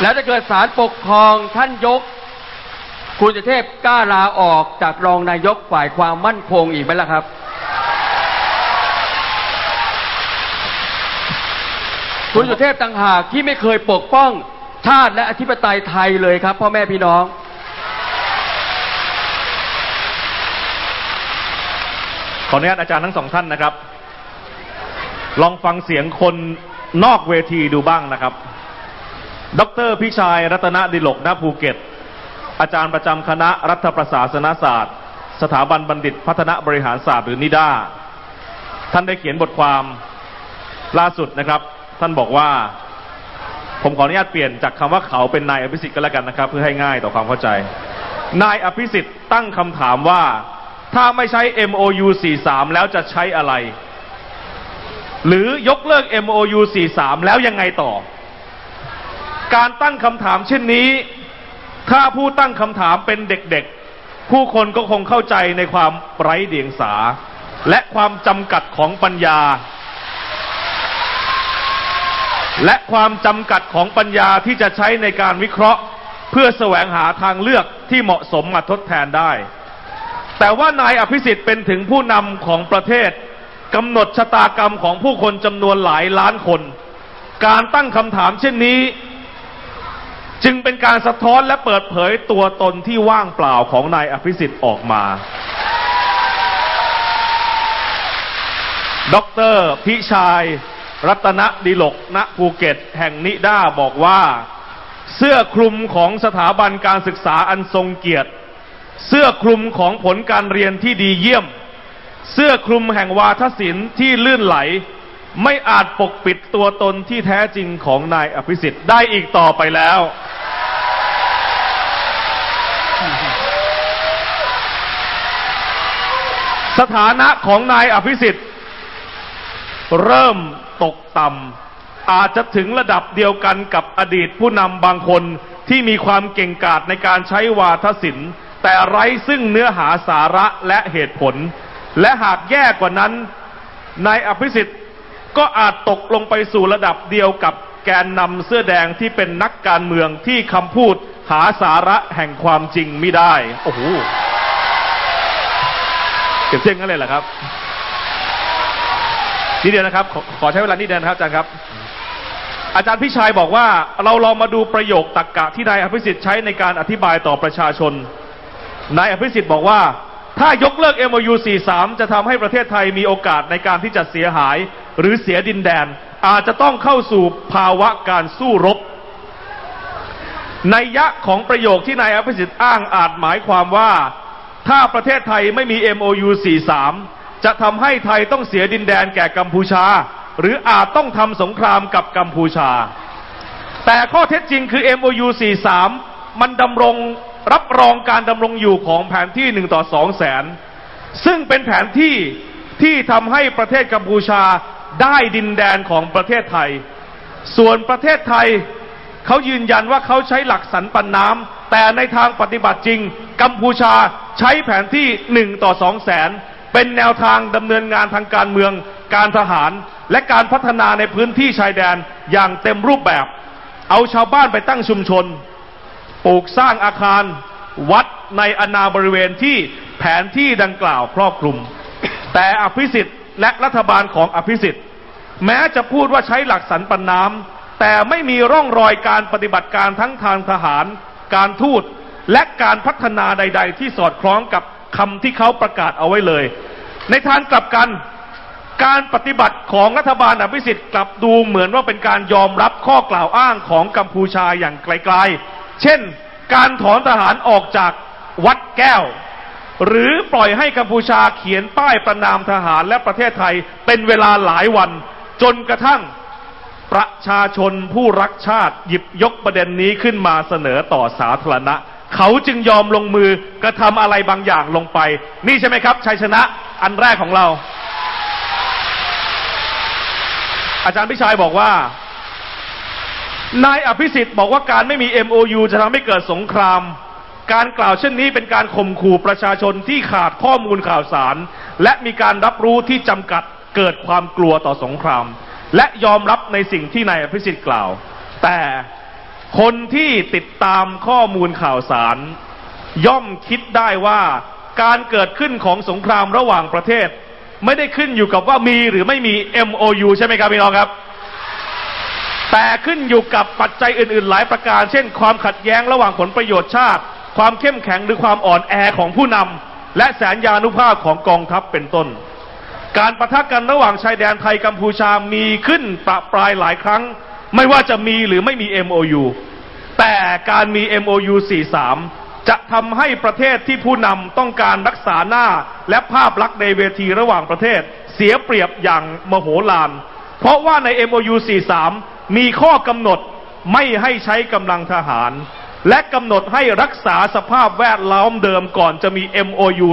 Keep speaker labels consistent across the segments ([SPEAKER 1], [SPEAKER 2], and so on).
[SPEAKER 1] แล้วถ้าเกิดศาลปกครองท่านยก คุณสุเทพกล้าลาออกจากรองนายกฝ่ายความมั่นคงอีกไหมล่ะครับ คุณสุเทพต่างหากที่ไม่เคยปกป้องชาติและอธิปไตยไทยเลยครับพ่อแม่พี่น้อง
[SPEAKER 2] ขออนุญาตอาจารย์ทั้งสองท่านนะครับ ลองฟังเสียงคนนอกเวทีดูบ้างนะครับ ดรพิชัยรัตนดิลกณภูเก็ต อาจารย์ประจำคณะรัฐประศาสนศาสตร์ สถาบันบัณฑิตพัฒนาบริหารศาสตร์หรือนิด้าท่านได้เขียนบทความล่าสุดนะครับ ท่านบอกว่า ผมขออนุญาตเปลี่ยนจากคำว่าเขาเป็นนายอภิสิทธิ์ก็แล้วกันนะครับ เพื่อให้ง่ายต่อความเข้าใจ นายอภิสิทธิ์ตั้งคำถามว่า ถ้าไม่ใช้ MOU 43 แล้วจะใช้อะไร หรือยกเลิก MOU 43 แล้วยังไงต่อ การตั้งคำถามเช่นนี้ ถ้าผู้ตั้งคำถามเป็นเด็กๆ ผู้คนก็คงเข้าใจในความไร้เดียงสา และความจำกัดของปัญญา และความจำกัดของปัญญาที่จะใช้ในการวิเคราะห์ เพื่อแสวงหาทางเลือกที่เหมาะสมมาทดแทนได้ แต่ว่านายอภิสิทธิ์เป็นถึงผู้นำของประเทศกำหนดชะตากรรมของผู้คนจำนวนหลายล้านคน การตั้งคำถามเช่นนี้ จึงเป็นการสะท้อนและเปิดเผยตัวตนที่ว่างเปล่าของนายอภิสิทธิ์ออกมา ดรพิชัยรัตนดิลกณภูเก็ต แห่งนิด้าบอกว่า เสื้อคลุมของสถาบันการศึกษาอันทรงเกียรติ เสื้อคลุมของผลการเรียนที่ดีเยี่ยม เสื้อคลุมแห่งวาทศิลป์ที่ลื่นไหล ไม่อาจปกปิดตัวตนที่แท้จริงของนายอภิสิทธิ์ได้อีกต่อไปแล้ว สถานะของนายอภิสิทธิ์ เริ่มตกต่ำอาจจะถึงระดับเดียวกันกับอดีตผู้นำบางคนที่มีความเก่งกาจในการใช้วาทศิลป์ แต่ไร้ซึ่งเนื้อหาสาระและเหตุผล และหากแย่กว่านั้นนายอภิสิทธิ์ก็อาจตกลงไปสู่ระดับเดียวกับแกนนำเสื้อแดงที่เป็นนักการเมืองที่คำพูดหาสาระแห่งความจริงไม่ได้ โอ้โห เก็บเส้นกันเลยเหรอครับนิดเดียวนะครับขอขอใช้เวลานิดเดียวนะครับอาจารย์ครับ อาจารย์พิชัยบอกว่า เราลองมาดูประโยคตักกะที่นายอภิสิทธิ์ใช้ในการอธิบายต่อประชาชนนายอภิสิทธิ์บอกว่า ถ้ายกเลิก MOU 43 จะทำให้ประเทศไทยมีโอกาสในการที่จะเสียหาย หรือเสียดินแดน อาจจะต้องเข้าสู่ภาวะการสู้รบในยะของประโยคที่นายอภิสิทธิ์อ้างอาจหมายความว่า ถ้าประเทศไทยไม่มี MOU 43 จะทำให้ไทยต้องเสียดินแดนแก่กัมพูชา หรืออาจต้องทำสงครามกับกัมพูชา แต่ข้อเท็จจริงคือ MOU 43 มันดำรงรับรองการดำรงอยู่ของแผนที่ 1 ต่อ 2 แสน ซึ่งเป็นแผนที่ที่ทำให้ประเทศกัมพูชาได้ดินแดนของประเทศไทย ส่วนประเทศไทยเขายืนยันว่าเขาใช้หลักสันปันน้ำแต่ในทางปฏิบัติจริง กัมพูชา ใช้แผนที่ 1 ต่อ 2 แสน เป็นแนวทางดำเนินงานทางการเมือง การทหาร และการพัฒนาในพื้นที่ชายแดนอย่างเต็มรูปแบบ เอาชาวบ้านไปตั้งชุมชน ปลูกสร้างอาคาร วัดในอนาบริเวณที่แผนที่ดังกล่าวครอบคลุม แต่อภิสิทธิ์และรัฐบาลของอภิสิทธิ์ แม้จะพูดว่าใช้หลักสันปันน้ำแต่ไม่มีร่องรอยการปฏิบัติการทั้งทางทหาร การทูต และการพัฒนาใด ๆ ที่สอดคล้องกับคำที่เขาประกาศเอาไว้เลย ในทางกลับกันการปฏิบัติของรัฐบาลอภิสิทธิ์กลับดูเหมือนว่าเป็นการยอมรับข้อกล่าวอ้างของกัมพูชาอย่างไกลๆ เช่น การถอนทหารออกจากวัดแก้ว หรือปล่อยให้กัมพูชาเขียนป้ายประนามทหารและประเทศไทยเป็นเวลาหลายวัน จนกระทั่งประชาชนผู้รักชาติหยิบยกประเด็นนี้ขึ้นมาเสนอต่อสาธารณะ เขาจึงยอมลงมือกระทำอะไรบางอย่างลงไป นี่ใช่ไหมครับชัยชนะอันแรกของเรา อาจารย์พิชัยบอกว่านายอภิสิทธิ์บอกว่าการไม่มี MOU จะทำให้เกิดสงคราม การกล่าวเช่นนี้เป็นการข่มขู่ประชาชนที่ขาดข้อมูลข่าวสาร และมีการรับรู้ที่จำกัดเกิดความกลัวต่อสงคราม และยอมรับในสิ่งที่นายอภิสิทธิ์กล่าว แต่ คนที่ติดตามข้อมูลข่าวสาร ย่อมคิดได้ว่าการเกิดขึ้นของสงครามระหว่างประเทศ ไม่ได้ขึ้นอยู่กับว่ามีหรือไม่มี MOU ใช่ไหมครับพี่น้องครับ แต่ขึ้นอยู่กับปัจจัยอื่น ๆ หลายประการ เช่น ความขัดแย้งระหว่างผลประโยชน์ชาติ ความเข้มแข็งหรือความอ่อนแอของผู้นำและแสนยานุภาพของกองทัพเป็นต้น การประทะกันระหว่างชายแดนไทยกัมพูชามีขึ้นประปรายหลายครั้ง ไม่ว่าจะมีหรือไม่มี MOU แต่การมี MOU 43 จะทำให้ประเทศที่ผู้นำต้องการรักษาหน้า และภาพลักษณ์ในเวทีระหว่างประเทศ เสียเปรียบอย่างมโหฬารเพราะว่าใน MOU 43 มีข้อกำหนดไม่ให้ใช้กำลังทหาร และกำหนดให้รักษาสภาพแวดล้อมเดิมก่อนจะมี MOU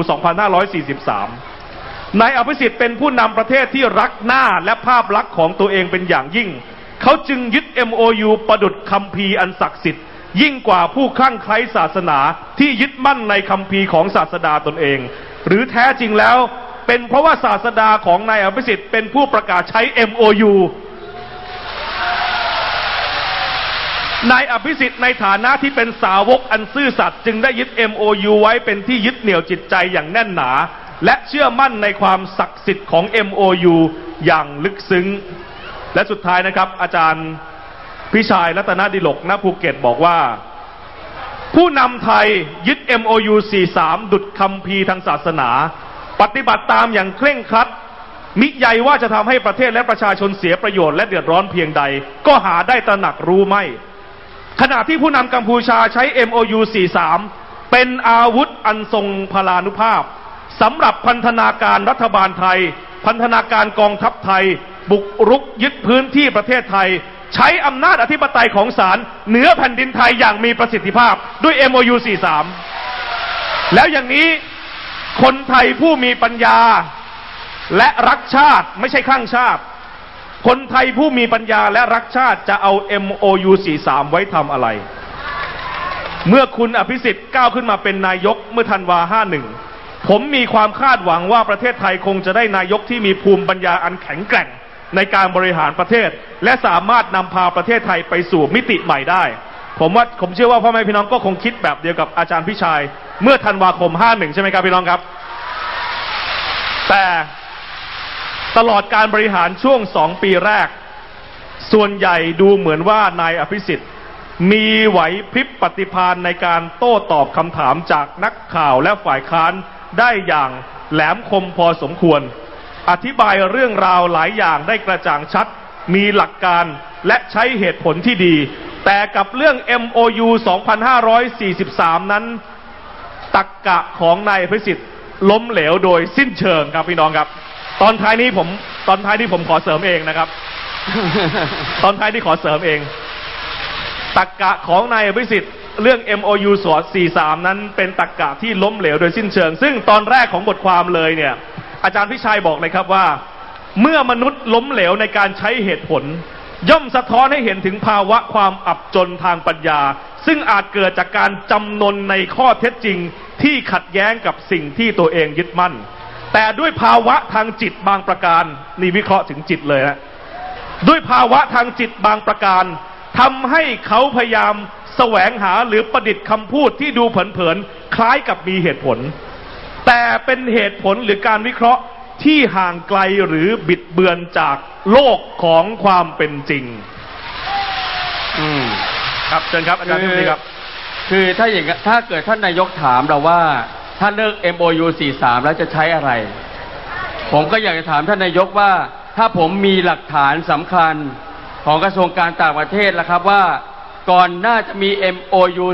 [SPEAKER 2] 2543นายอภิสิทธิ์เป็นผู้นำประเทศที่รักหน้าและภาพลักษณ์ของตัวเองเป็นอย่างยิ่ง เขาจึงยึด MOU ประดุดคำพีอันศักดิ์สิทธิ์ ยิ่งกว่าผู้คลั่งไคล้ศาสนาที่ยึดมั่นในคำพีของศาสดาตนเอง หรือแท้จริงแล้วเป็นเพราะว่าศาสดาของนายอภิสิทธิ์เป็นผู้ประกาศใช้ MOU นายอภิสิทธิ์ในฐานะที่เป็นสาวกอันซื่อสัตย์จึงได้ยึด MOU ไว้เป็นที่ยึดเหนี่ยวจิตใจอย่างแน่นหนา และเชื่อมั่นในความศักดิ์สิทธิ์ของ MOU อย่างลึกซึ้ง และสุดท้ายนะครับ อาจารย์พิชัยรัตนดิลกณภูเก็ตบอกว่า ผู้นำไทยยึด MOU 43 ดุดคำพีทางศาสนา ปฏิบัติตามอย่างเคร่งครัด มิใหญ่ว่าจะทำให้ประเทศและประชาชนเสียประโยชน์และเดือดร้อนเพียงใด ก็หาได้ตระหนักรู้ไม่ ขณะที่ผู้นำกัมพูชาใช้ MOU 43 เป็นอาวุธอันทรงพลานุภาพสำหรับพันธนาการรัฐบาลไทย พันธนาการกองทัพไทย บุกรุกยึดพื้นที่ประเทศไทย ใช้อำนาจอธิปไตยของศาลเหนือแผ่นดินไทยอย่างมีประสิทธิภาพด้วย MOU 43 แล้วอย่างนี้คนไทยผู้มีปัญญาและรักชาติไม่ใช่คลั่งชาติ คนไทยผู้มีปัญญาและรักชาติจะเอา MOU 43 ไว้ทำอะไร เมื่อคุณอภิสิทธิ์ก้าวขึ้นมาเป็นนายกเมื่อธันวา 51 ผมมีความคาดหวังว่าประเทศไทยคงจะได้นายกที่มีภูมิปัญญาอันแข็งแกร่ง ในการบริหารประเทศ และสามารถนำพาประเทศไทยไปสู่มิติใหม่ได้ ผมว่าผมเชื่อว่าพ่อแม่พี่น้องก็คงคิดแบบเดียวกับอาจารย์พิชัย เมื่อธันวาคม 51 ใช่ไหมครับพี่น้องครับ แต่ตลอดการบริหารช่วงสองปีแรก ส่วนใหญ่ดูเหมือนว่านายอภิสิทธิ์มีไหวพริบปฏิภาณในการโต้ตอบคำถามจากนักข่าวและฝ่ายค้านได้อย่างแหลมคมพอสมควร อธิบายเรื่องราวหลายอย่างได้กระจ่างชัด มีหลักการและใช้เหตุผลที่ดี แต่กับเรื่อง MOU 2543 นั้น ตักกะของนายอภิสิทธิ์ล้มเหลวโดยสิ้นเชิงครับพี่น้องครับ ตอนท้ายนี้ผมตอนท้ายนี้ผมขอเสริมเองนะครับ ตอนท้ายที่ขอเสริมเอง ตักกะของนายอภิสิทธิ์เรื่อง MOU สอด43 นั้นเป็นตักกะที่ล้มเหลวโดยสิ้นเชิง ซึ่งตอนแรกของบทความเลยเนี่ย อาจารย์พิชัยบอกเลยครับว่า เมื่อมนุษย์ล้มเหลวในการใช้เหตุผล ย่อมสะท้อนให้เห็นถึงภาวะความอับจนทางปัญญา ซึ่งอาจเกิดจากการจำนนในข้อเท็จจริงที่ขัดแย้งกับสิ่งที่ตัวเองยึดมั่น แต่ด้วยภาวะทางจิตบางประการนี่วิเคราะห์ถึงจิตเลยฮะด้วยภาวะทางจิตบางประการทำให้เขาพยายามแสวงหาหรือประดิษฐ์คำพูดที่ดูเผินๆคล้ายกับมีเหตุผล แต่เป็นเหตุผลหรือการวิเคราะห์ที่ห่างไกลหรือบิดเบือนจากโลกของความเป็นจริง
[SPEAKER 1] อืม
[SPEAKER 2] ครับเชิญครับอาจารย์ทิพย์ครับ
[SPEAKER 1] คือถ้าอย่างนั้นถ้าเกิดท่านนายกถามเราว่า ถ้าเลิก MOU 43 แล้วจะใช้อะไร ผมก็อยากจะถามท่านนายกว่า ถ้าผมมีหลักฐานสำคัญของกระทรวงการต่างประเทศแล้วครับว่า ก่อนหน้าจะมี MOU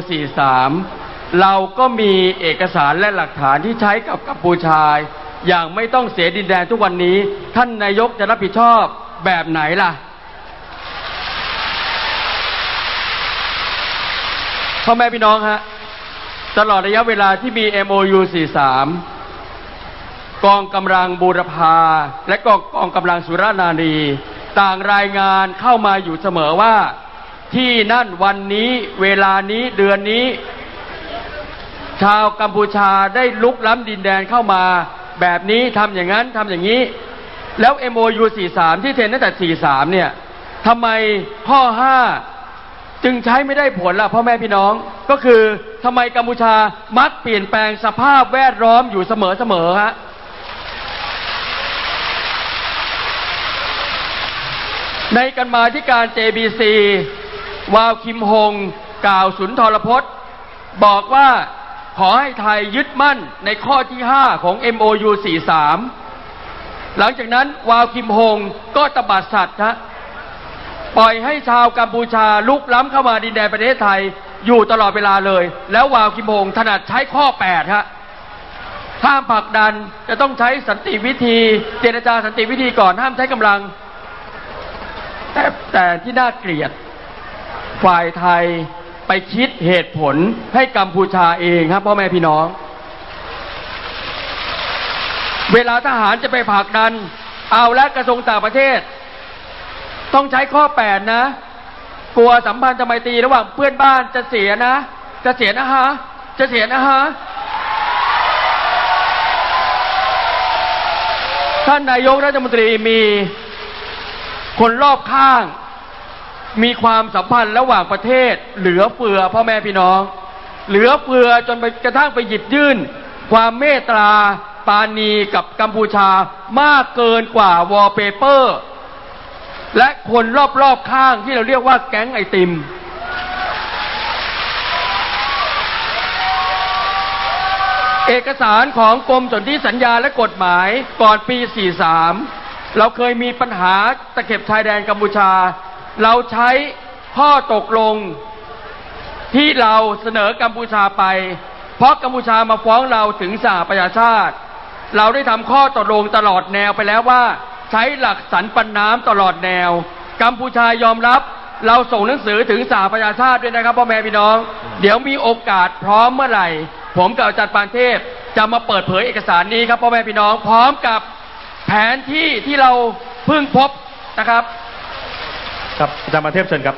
[SPEAKER 1] 43 เราก็มีเอกสารและหลักฐานที่ใช้กับกัมพูชาอย่างไม่ต้องเสียดินแดนทุกวันนี้ ท่านนายกจะรับผิดชอบแบบไหนล่ะ พ่อแม่พี่น้องฮะ ตลอดระยะเวลาที่มี MOU 43 กองกำลังบูรพา และกองกองกำลังสุรานารี ต่างรายงานเข้ามาอยู่เสมอว่า ที่นั่นวันนี้เวลานี้เดือนนี้ ชาวกัมพูชาได้ลุกล้ำดินแดนเข้ามา แบบนี้ทำอย่างนั้นทำอย่างนี้ แล้ว MOU 43 ที่เซ็นตั้งแต่ 43 เนี่ยทำไมข้อ 5 จึงใช้ไม่ได้ผลล่ะพ่อแม่พี่น้อง ก็คือทำไมกัมพูชามักเปลี่ยนแปลงสภาพแวดล้อมอยู่เสมอๆฮะในกันมาที่การ JBC วาวคิมฮงกล่าวสุนทรพจน์ บอกว่า ขอให้ไทยยึดมั่นในข้อที่ 5 ของ MOU 43 หลังจากนั้นวาวคิมฮงก็ตบัดสัตว์ฮะปล่อยให้ชาวกัมพูชาลุกล้ำเข้ามาดินแดนประเทศไทยอยู่ตลอดเวลาเลย แล้ววาวคิมฮงถนัดใช้ข้อ 8 ฮะห้ามผลักดันจะต้องใช้สันติวิธี เจรจาสันติวิธีก่อนห้ามใช้กำลัง แต่แต่ที่น่าเกลียดฝ่ายไทย ไปคิดเหตุผลให้กัมพูชาเองครับพ่อแม่พี่น้อง เวลาทหารจะไปผลักดัน เอาและกระทรวงต่างประเทศ ต้องใช้ข้อแปดนะ กลัวสัมพันธ์ไมตรีระหว่างเพื่อนบ้านจะเสียนะ จะเสียนะฮะ จะเสียนะฮะท่านนายกรัฐมนตรีมีคนรอบข้าง มีความสัมพันธ์ระหว่างประเทศ เหลือเฟือพ่อแม่พี่น้อง เหลือเฟือจนไปกระทั่งไปหยิบยื่น ความเมตตาปาณีกับกัมพูชามากเกินกว่าวอลเปเปอร์ และคนรอบๆข้างที่เราเรียกว่าแก๊งไอติม เอกสารของกรมสนธิสัญญาและกฎหมายก่อนปี 43 เราเคยมีปัญหาตะเข็บชายแดนกัมพูชา เราใช้ข้อตกลงที่เราเสนอกัมพูชาไป เพราะกัมพูชามาฟ้องเราถึงสหประชาชาติ เราได้ทำข้อตกลงตลอดแนวไปแล้วว่า ใช้หลักสันปันน้ำตลอดแนว กัมพูชายอมรับ เราส่งหนังสือถึงสหประชาชาติด้วยนะครับพ่อแม่พี่น้อง เดี๋ยวมีโอกาสพร้อมเมื่อไหร่ ผมกับอาจารย์ปานเทพจะมาเปิดเผยเอกสารนี้ครับพ่อแม่พี่น้องพร้อมกับแผนที่ที่เราเพิ่งพบนะครับ
[SPEAKER 2] ครับอาจารย์มาเทพเชิญครับ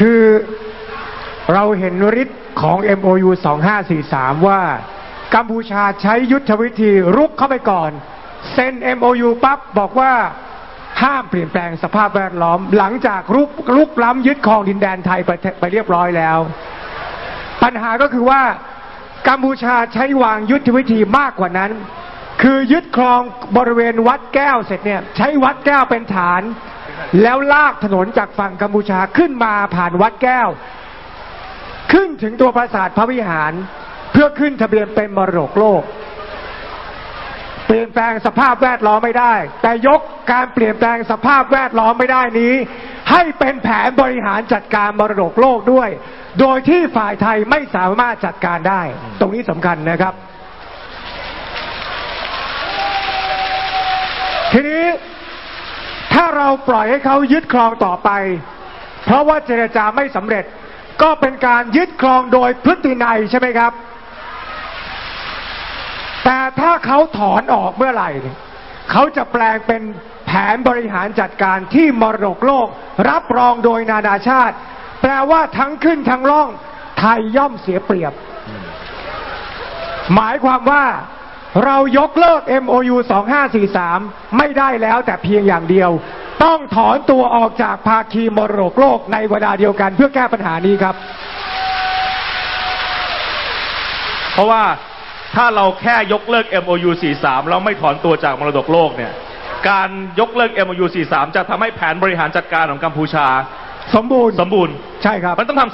[SPEAKER 3] คือเราเห็นฤทธิ์ของ MOU 2543 ว่ากัมพูชาใช้ยุทธวิธีรุกเข้าไปก่อน เซ็น MOU ปั๊บบอกว่าห้ามเปลี่ยนแปลงสภาพแวดล้อม หลังจากรุกลุกล้ำยึดครองดินแดนไทยไปไปเรียบร้อยแล้ว ปัญหาก็คือว่ากัมพูชาใช้วางยุทธวิธีมากกว่านั้น คือยึดครองบริเวณวัดแก้วเสร็จเนี่ยใช้วัดแก้วเป็นฐาน แล้วลากถนนจากฝั่งกัมพูชาขึ้นมาผ่านวัดแก้ว ขึ้นถึงตัวปราสาทพระวิหาร เพื่อขึ้นทะเบียนเป็นมรดกโลก เปลี่ยนแปลงสภาพแวดล้อมไม่ได้ แต่ยกการเปลี่ยนแปลงสภาพแวดล้อมไม่ได้นี้ ให้เป็นแผนบริหารจัดการมรดกโลกด้วย โดยที่ฝ่ายไทยไม่สามารถจัดการได้ ตรงนี้สำคัญนะครับ ทีนี้ ถ้าเรา ปล่อยให้เขายึดครองต่อไป เพราะว่าเจรจาไม่สำเร็จ ก็เป็นการยึดครองโดยพฤตินัยใช่ไหมครับ แต่ถ้าเขาถอนออกเมื่อไหร่เนี่ยเขาจะแปลงเป็นแผนบริหารจัดการที่มรดกโลก รับรองโดยนานาชาติ แปลว่าทั้งขึ้นทั้งล่องไทยย่อมเสียเปรียบ หมายความว่าเรายกเลิก MOU 2543 ไม่ได้แล้วแต่เพียงอย่างเดียว ต้องถอนตัวออกจากภาคีมรดกโลกในเวลาเดียวกันเพื่อแก้ปัญหานี้ครับ
[SPEAKER 2] เพราะว่าถ้าเราแค่ยกเลิก MOU 43 แล้วไม่ถอนตัวจากมรดกโลกเนี่ย การยกเลิก MOU 43 จะทำให้แผนบริหารจัดการของกัมพูชา
[SPEAKER 3] สมบูรณ์
[SPEAKER 2] สมบูรณ์
[SPEAKER 3] ใช่ครับ
[SPEAKER 2] มันต้องทำ